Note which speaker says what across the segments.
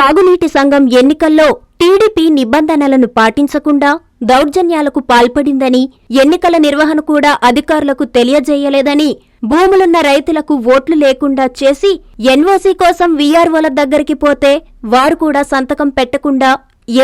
Speaker 1: సాగునీటి సంఘం ఎన్నికల్లో టీడీపీ నిబంధనలను పాటించకుండా దౌర్జన్యాలకు పాల్పడిందని ఎన్నికల నిర్వహణ కూడా అధికారులకు తెలియజేయలేదని భూములున్న రైతులకు ఓట్లు లేకుండా చేసి ఎన్ఓసీ కోసం వీఆర్ఓల దగ్గరికి పోతే వారు కూడా సంతకం పెట్టకుండా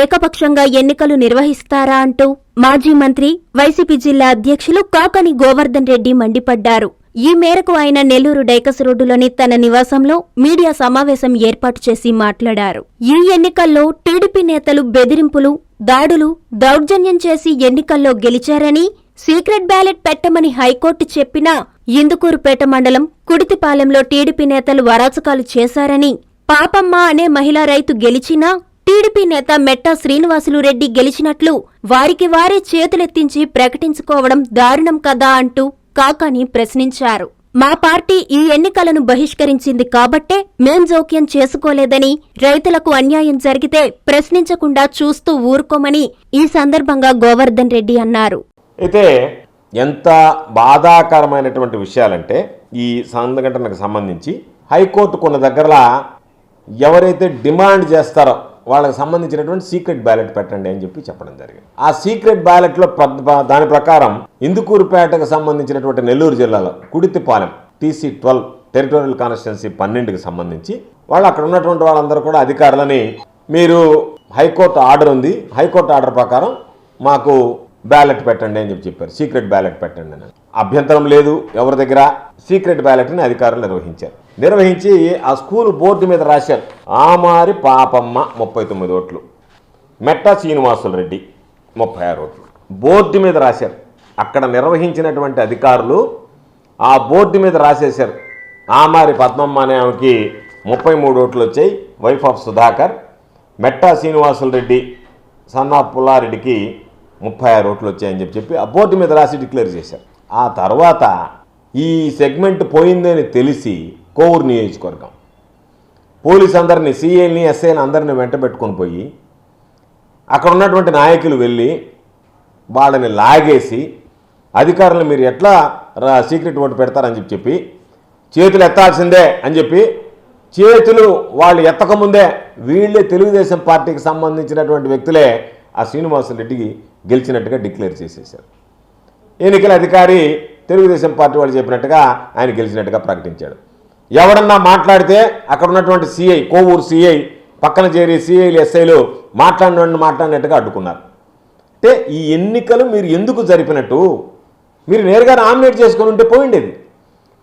Speaker 1: ఏకపక్షంగా ఎన్నికలు నిర్వహిస్తారా అంటూ మాజీ మంత్రి వైసీపీ జిల్లా అధ్యక్షులు కాకని గోవర్ధన్ రెడ్డి మండిపడ్డారు. ఈ మేరకు ఆయన నెల్లూరు డైకస్ రోడ్డులోని తన నివాసంలో మీడియా సమావేశం ఏర్పాటు చేసి మాట్లాడారు. ఈ ఎన్నికల్లో టీడీపీ నేతలు బెదిరింపులు దాడులు దౌర్జన్యం చేసి ఎన్నికల్లో గెలిచారని సీక్రెట్ బ్యాలెట్ పెట్టమని హైకోర్టు చెప్పినా ఇందుకూరుపేట మండలం కుడితిపాలెంలో టీడీపీ నేతలు వరాచకాలు చేశారని పాపమ్మ అనే మహిళా రైతు గెలిచినా టీడీపీ నేత మెట్టా శ్రీనివాసులు రెడ్డి గెలిచినట్లు వారికి వారే చేతులెత్తించి ప్రకటించుకోవడం దారుణం కదా అంటూ కాకాని ప్రశ్నించారు. మా పార్టీ ఈ ఎన్నికలను బహిష్కరించింది కాబట్టే మేం జోక్యం చేసుకోలేదని రైతులకు అన్యాయం జరిగితే ప్రశ్నించకుండా చూస్తూ ఊరుకోమని ఈ సందర్భంగా గోవర్ధన్ రెడ్డి అన్నారు.
Speaker 2: అయితే ఎంత బాధాకరమైనటువంటి విషయాలంటే ఈ సంఘటనకు సంబంధించి హైకోర్టు కొన్ని దగ్గరలా ఎవరైతే డిమాండ్ చేస్తారో వాళ్ళకి సంబంధించినటువంటి సీక్రెట్ బ్యాలెట్ పెట్టండి అని చెప్పి చెప్పడం జరిగింది. ఆ సీక్రెట్ బ్యాలెట్లో ప్ర- దాని ప్రకారం ఇందుకూరుపేటకు సంబంధించినటువంటి నెల్లూరు జిల్లాలో Kuditipalem TC twelve territorial constituency పన్నెండుకి సంబంధించి వాళ్ళు అక్కడ ఉన్నటువంటి వాళ్ళందరూ కూడా అధికారులని మీరు హైకోర్టు ఆర్డర్ ఉంది. హైకోర్టు ఆర్డర్ ప్రకారం మాకు బ్యాలెట్ పెట్టండి అని చెప్పి చెప్పారు. సీక్రెట్ బ్యాలెట్ పెట్టండి అని. అభ్యంతరం లేదు ఎవరి దగ్గర? సీక్రెట్ బ్యాలెట్ని అధికారులు నిర్వహించారు. నిర్వహించి ఆ స్కూల్ బోర్డు మీద రాశారు. ఆమారి పాపమ్మ ముప్పై తొమ్మిది ఓట్లు. మెట్ట శ్రీనివాసుల రెడ్డి ముప్పై ఆరు ఓట్లు. బోర్డు మీద రాశారు. అక్కడ నిర్వహించినటువంటి అధికారులు ఆ బోర్డు మీద రాసేశారు. ఆమారి పద్మమ్మ అనే ఆమెకి ముప్పై మూడు ఓట్లు వచ్చాయి. Wife of Sudhakar. మెట్టా Srinivasula Reddy Sanna పుల్లారెడ్డికి ముప్పై ఆరు ఓట్లు వచ్చాయని చెప్పి చెప్పి ఆ బోర్డు మీద రాసి డిక్లేర్ చేశారు. ఆ తర్వాత ఈ సెగ్మెంట్ పోయిందని తెలిసి కోవూరు నియోజకవర్గం పోలీస్ అందరినీ సీఏని ఎస్ఐని అందరిని వెంట పెట్టుకొని పోయి అక్కడ ఉన్నటువంటి నాయకులు వెళ్ళి వాళ్ళని లాగేసి అధికారులు మీరు ఎట్లా రా- సీక్రెట్ ఓటు పెడతారని చెప్పి చెప్పి చేతులు ఎత్తాల్సిందే అని చెప్పి చేతులు వాళ్ళు ఎత్తకముందే వీళ్ళే తెలుగుదేశం పార్టీకి సంబంధించినటువంటి వ్యక్తులే ఆ శ్రీనివాసరెడ్డికి గెలిచినట్టుగా డిక్లేర్ చేసేశారు. ఎన్నికల అధికారి తెలుగుదేశం పార్టీ వాళ్ళు చెప్పినట్టుగా ఆయన గెలిచినట్టుగా ప్రకటించాడు. ఎవడన్నా మాట్లాడితే అక్కడ ఉన్నటువంటి సిఐ కోవూరు సిఐ పక్కన చేరి సిఐలు ఎస్ఐలు మాట్లాడిన మాట్లాడినట్టుగా అడ్డుకున్నారు. అంటే ఈ ఎన్నికలు మీరు ఎందుకు జరిపినట్టు? మీరు నేరుగా నామినేట్ చేసుకుని ఉంటే పోయిండేది.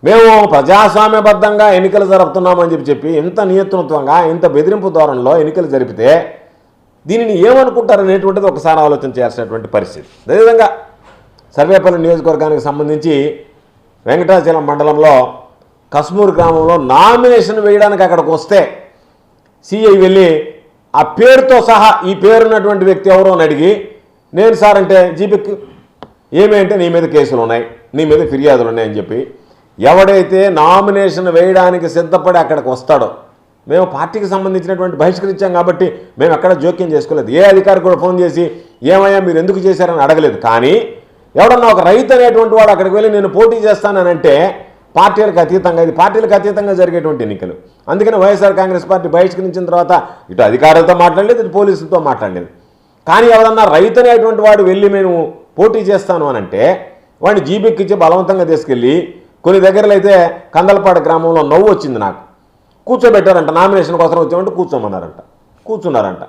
Speaker 2: మేము ప్రజాస్వామ్యబద్ధంగా ఎన్నికలు జరుపుతున్నామని చెప్పి చెప్పి ఇంత నియంతృత్వంగా ఇంత బెదిరింపు ధోరణిలో ఎన్నికలు జరిపితే దీనిని ఏమనుకుంటారనేటువంటిది ఒకసారి ఆలోచన చేయాల్సినటువంటి పరిస్థితి. అదేవిధంగా సర్వేపల్లి నియోజకవర్గానికి సంబంధించి వెంకటాచలం మండలంలో కస్మూర్ గ్రామంలో నామినేషన్ వేయడానికి అక్కడికి వస్తే సిఐ వెళ్ళి ఆ పేరుతో సహా ఈ పేరున్నటువంటి వ్యక్తి ఎవరో అని అడిగి నేను సార్ అంటే జీపిక్ ఏమి అంటే నీ మీద కేసులు ఉన్నాయి నీ మీద ఫిర్యాదులు ఉన్నాయని చెప్పి ఎవడైతే నామినేషన్ వేయడానికి సిద్ధపడి అక్కడికి వస్తాడో మేము పార్టీకి సంబంధించినటువంటి బహిష్కరించాం కాబట్టి మేము ఎక్కడ జోక్యం చేసుకోలేదు. ఏ అధికారి కూడా ఫోన్ చేసి ఏమయ్యా మీరు ఎందుకు చేశారని అడగలేదు. కానీ ఎవడన్నా ఒక రైతు అనేటువంటి వాడు అక్కడికి వెళ్ళి నేను పోటీ చేస్తానంటే పార్టీలకు అతీతంగా ఇది పార్టీలకు అతీతంగా జరిగేటువంటి ఎన్నికలు. అందుకని వైఎస్ఆర్ కాంగ్రెస్ పార్టీ బహిష్కరించిన తర్వాత ఇటు అధికారులతో మాట్లాడలేదు ఇటు పోలీసులతో మాట్లాడలేదు. కానీ ఎవరన్నా రైతు అనేటువంటి వాడు వెళ్ళి మేము పోటీ చేస్తాను అని అంటే వాడిని జీబెక్కిచ్చి బలవంతంగా తీసుకెళ్ళి కొన్ని దగ్గరలో అయితే కందలపాడు గ్రామంలో నవ్వు వచ్చింది నాకు. కూర్చోబెట్టారంట. నామినేషన్ కోసం వచ్చామంటే కూర్చోమన్నారంట. కూర్చున్నారంట.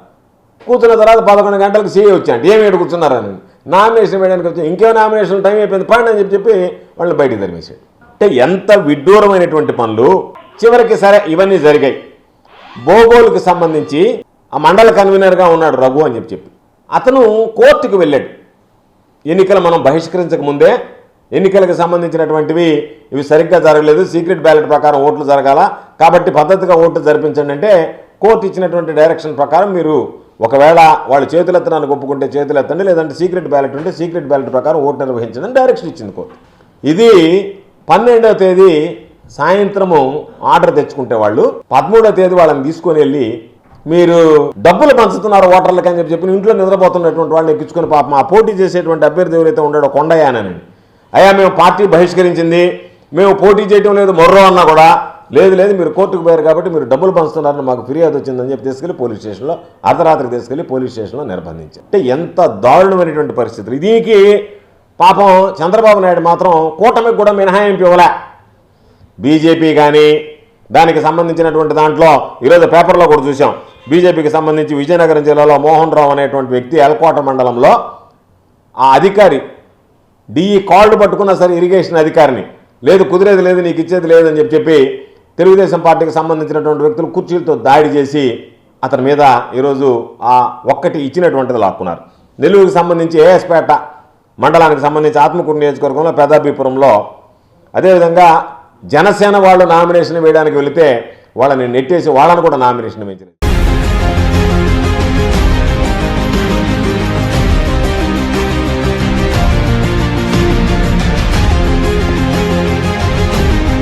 Speaker 2: కూర్చున్న తర్వాత పదకొండు గంటలకు సీఏ వచ్చాయంట ఏమి ఏడు కూర్చున్నారని. నామినేషన్ వేయడానికి వచ్చి ఇంకే నామినేషన్ టైం అయిపోయింది. పండి అని చెప్పి చెప్పి వాళ్ళని బయటికి తరిమేశాడు. అంటే ఎంత విడ్డూరమైనటువంటి పనులు. చివరికి సరే ఇవన్నీ జరిగాయి. బోగోలుకు సంబంధించి ఆ మండల కన్వీనర్గా ఉన్నాడు రఘు అని చెప్పి చెప్పి. అతను కోర్టుకు వెళ్ళాడు. ఎన్నికలు మనం బహిష్కరించక ముందే ఎన్నికలకు సంబంధించినటువంటివి ఇవి సరిగ్గా జరగలేదు. సీక్రెట్ బ్యాలెట్ ప్రకారం ఓట్లు జరగాల. కాబట్టి పద్ధతిగా ఓట్లు జరిపించండి అంటే కోర్టు ఇచ్చినటువంటి డైరెక్షన్ ప్రకారం మీరు ఒకవేళ వాళ్ళు చేతులెత్తనాన్ని ఒప్పుకుంటే చేతులెత్తండి లేదంటే సీక్రెట్ బ్యాలెట్ ఉంటే సీక్రెట్ బ్యాలెట్ ప్రకారం ఓటు నిర్వహించండి అని డైరెక్షన్ ఇచ్చింది కోర్టు. ఇది పన్నెండవ తేదీ సాయంత్రము ఆర్డర్ తెచ్చుకుంటే వాళ్ళు పదమూడవ తేదీ వాళ్ళని తీసుకొని వెళ్ళి మీరు డబ్బులు పంచుతున్నారు ఓటర్లకి అని చెప్పి చెప్పి ఇంట్లో నిద్రపోతున్నటువంటి వాళ్ళని ఎక్కించుకొని పాపం ఆ పోటీ చేసేటువంటి అభ్యర్థి ఎవరైతే ఉండడో కొండయ్యానని అయ్యా మేము పార్టీ బహిష్కరించింది మేము పోటీ చేయటం లేదు మొర్రో అన్నా కూడా లేదు లేదు మీరు కోర్టుకు పోయారు కాబట్టి మీరు డబ్బులు పంచుతున్నారని మాకు ఫిర్యాదు వచ్చిందని చెప్పి తీసుకెళ్ళి పోలీస్ స్టేషన్లో అర్ధరాత్రికి తీసుకెళ్ళి పోలీస్ స్టేషన్లో నిర్బంధించారు. అంటే ఎంత దారుణమైనటువంటి పరిస్థితులు. దీనికి పాపం చంద్రబాబు నాయుడు మాత్రం కూటమికి కూడా మినహాయింపు ఇవ్వలే. బీజేపీ కానీ దానికి సంబంధించినటువంటి దాంట్లో ఈరోజు పేపర్లో కూడా చూసాం బీజేపీకి సంబంధించి విజయనగరం జిల్లాలో మోహన్ రావు అనేటువంటి వ్యక్తి ఎల్కోట మండలంలో ఆ అధికారి డిఈ కాల్డ్ పట్టుకున్న సరే ఇరిగేషన్ అధికారిని. లేదు కుదిరేది లేదు నీకు ఇచ్చేది లేదని చెప్పి చెప్పి తెలుగుదేశం పార్టీకి సంబంధించినటువంటి వ్యక్తులు కుర్చీలతో దాడి చేసి అతని మీద ఈరోజు ఆ ఒక్కటి ఇచ్చినటువంటిది లాక్కున్నారు. నెల్లూరుకి సంబంధించి ఏఎస్పేట మండలానికి సంబంధించి ఆత్మకూరు నియోజకవర్గంలో పెదాభిపురంలో అదేవిధంగా జనసేన వాళ్ళు నామినేషన్ వేయడానికి వెళితే వాళ్ళని నెట్టేసి వాళ్ళని కూడా నామినేషన్ వేయించారు